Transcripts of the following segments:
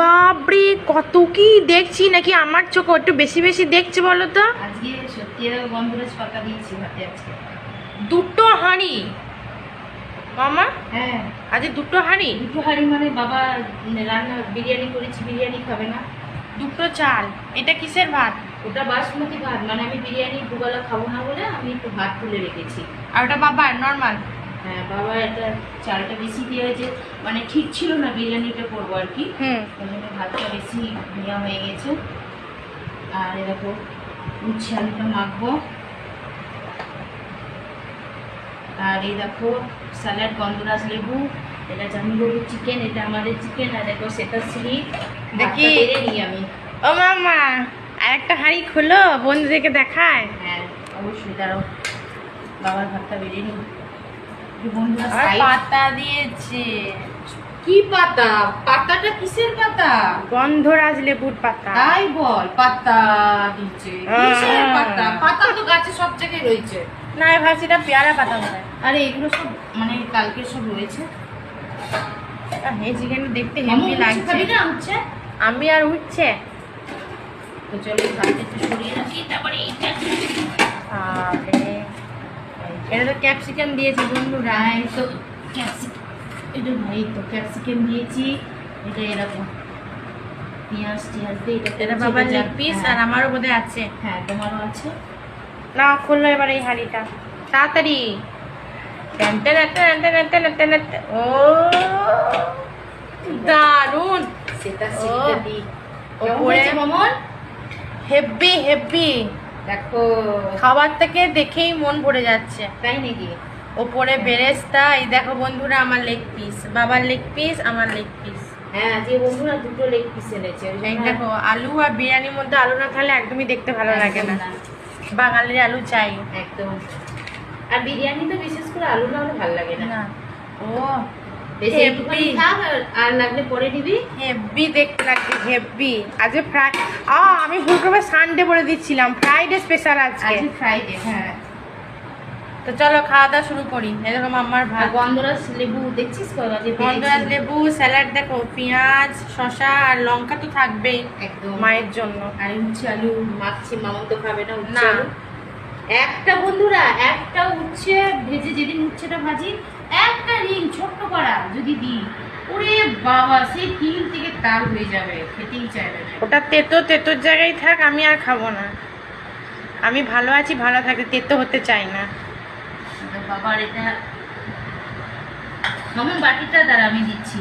বাপরে কত কি দেখছি নাকি আমার চোখ একটু বেশি বেশি দেখছে বলো তো? আজকে সত্যি গন্ধরাজ পাতা দিয়েছি আজকে। দুটো হাঁড়ি। মামা হ্যাঁ। আজ দুটো হাঁড়ি? দুটো হাঁড়ি মানে বাবা রান্না বিরিয়ানি করেছি বিরিয়ানি খাবে না। দুটো চাল। এটা কিসের ভাত? ওটা বাসমতি ভাত। মানে আমি বিরিয়ানি দুবেলা খাব না বলে আমি একটু ভাত তুলে রেখেছি। আর ওটা বাবার নর্মাল? হ্যাঁ বাবা এটা চালটা বেশি দিয়ে হয়েছে মানে ঠিক ছিল না বিরিয়ানিটা করব আর কি। ওই জন্য ভাতটা বেশি নেওয়া হয়ে গেছে। আর এরকম উচ্ছে আলুটা মাখবো। আর এই দেখো স্যালাড গন্ধরাজ লেবু এটা জামিগরুর চিকেন এটা আমাদের চিকেন আর দেখো সেটা শ্রী দেখি। নিই আমি। ও মামা আর একটা হাঁড়ি খোলো বন্ধুদেরকে দেখায়। হ্যাঁ অবশ্যই দাঁড়াও। বাবার ভাতটা বেড়ে নিই। আর পাতা দিয়েছে। কি পাতা? পাতাটা কিসের পাতা? গন্ধরাজ লেবুর পাতা। তাই বল পাতা কিসের পাতা? পাতা তো গাছে সব জায়গায় রয়েছে। না এই ভাসিটা পেয়ারা পাতা মনে হয় আরে এগুলো সব মানে কালকে সব রয়েছে। এই দেখতে হেভি লাগছে। না? আমি আর উঠছে? তো চলো ভাতটা একটু সরিয়ে রাখি তারপরে। এটা তো ক্যাপসিকাম দিয়েছি বন্ধুরা তো ক্যাপসিকাম এটা ভাই তো ক্যাপসিকাম দিয়েছি। এটা এরকম। পেঁয়াজ টিয়াজ দিয়ে এটা এটা বাবার লেগ পিস আর আমারও বোধহয় আছে। হ্যাঁ তোমারও আছে? না খুললো এবার এই হাঁড়িটা। তাড়াতাড়ি। ও দারুণ সেটা সেটা হেভি হেভি দেখো। খাবার থেকে দেখেই মন ভরে যাচ্ছে। তাই নাকি? ওপরে বেরেস্তা এই দেখো বন্ধুরা আমার লেগ পিস বাবার লেগ পিস আমার লেগ পিস হ্যাঁ যে বন্ধুরা দুটো লেগ পিস এনেছে দেখো আলু আর বিরিয়ানির মধ্যে আলু না খেলে একদমই দেখতে ভালো লাগে না। বাঙালির আলু চাই। একদম। আর বিরিয়ানি তো বিশেষ করে আলু না হলে ভালো লাগে না। ও বেশি একটুখানি থাক আর- আর লাগলে পরে নিবি। হেভি দেখতে লাগছে হেভি আজকে ফ্রাই আ আমি ভুল করে সানডে বলে দিচ্ছিলাম। ফ্রাইডে স্পেশাল আজকে। ফ্রাইডে হ্যাঁ। তো চলো খাওয়া দাওয়া শুরু করি। এরকম আমার আর ভাত। গন্ধরাজ লেবু দেখছিস গন্ধরাজ লেবু স্যালাড দেখো পেঁয়াজ শসা আর লঙ্কা তো থাকবেই একদম। মায়ের জন্য। আর উচ্ছে আলু মাখছি মামন তো খাবে না না। একটা বন্ধুরা একটা উচ্ছে ভেজে যেদিন উচ্ছেটা ভাজি একটা রিং ছোট্ট করা যদি দিই ওরে বাবা সেই তিল থেকে তাল হয়ে যাবে খেতেই চাইবে না। ওটা তেতো তেতোর জায়গায় থাক আমি আর খাব না। আমি ভালো আছি ভালো থাকতে তেতো হতে চাই না। বাবার এটা মামন বাটিটা দ্বারা আমি দিচ্ছি?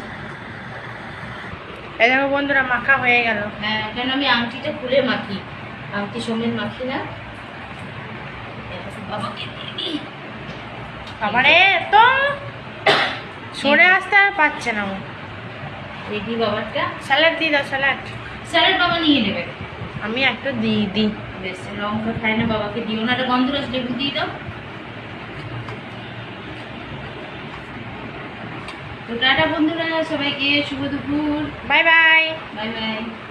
এই দেখো বন্ধুরা মাখা হয়ে গেল। হ্যাঁ কেন আমি আংটিটা খুলে মাখি? আংটি সমেত মাখি না? বাবাকে দিই। বাবারে তো সরে আসতে আর পাচ্ছে না ও। দেখি বাবারটা স্যালাড দিয়ে দাও স্যালাড স্যালাড বাবা নিয়ে নেবে। আমি একটা দিই দিই। বেশ লঙ্কা খায় না বাবাকে দিও না একটা গন্ধরাজ লেবু দিয়ে দাও। তো টাটা বন্ধুরা সবাইকে শুভ দুপুর। Bye bye. Bye bye.